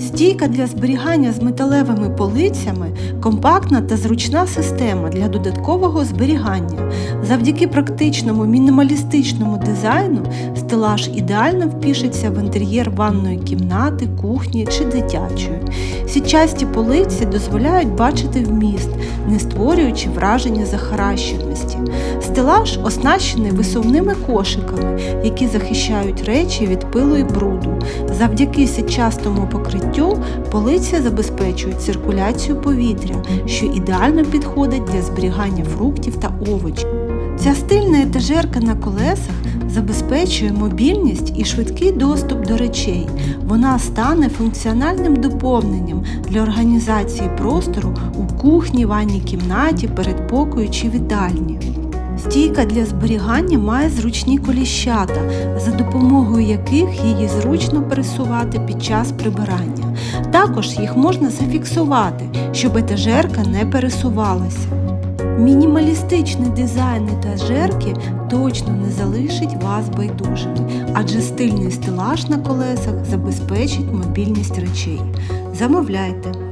Стійка для зберігання з металевими полицями компактна та зручна система для додаткового зберігання. Завдяки практичному мінімалістичному дизайну стелаж ідеально впішеться в інтер'єр ванної кімнати, кухні чи дитячої. Сітчасті полиці дозволяють бачити вміст, не створюючи враження захаращеності. Стелаж оснащений висувними кошиками, які захищають речі від пилу і бруду. Завдяки сітчастому покриттю полиці забезпечують циркуляцію повітря, що ідеально підходить для зберігання фруктів та овочів. Ця стильна етажерка на колесах забезпечує мобільність і швидкий доступ до речей. Вона стане функціональним доповненням для організації простору у кухні, ванній кімнаті, передпокою чи вітальні. Стійка для зберігання має зручні коліщата, за допомогою яких її зручно пересувати під час прибирання. Також їх можна зафіксувати, щоб етажерка не пересувалася. Мінімалістичний дизайн етажерки точно не залишить вас байдужими, адже стильний стелаж на колесах забезпечить мобільність речей. Замовляйте!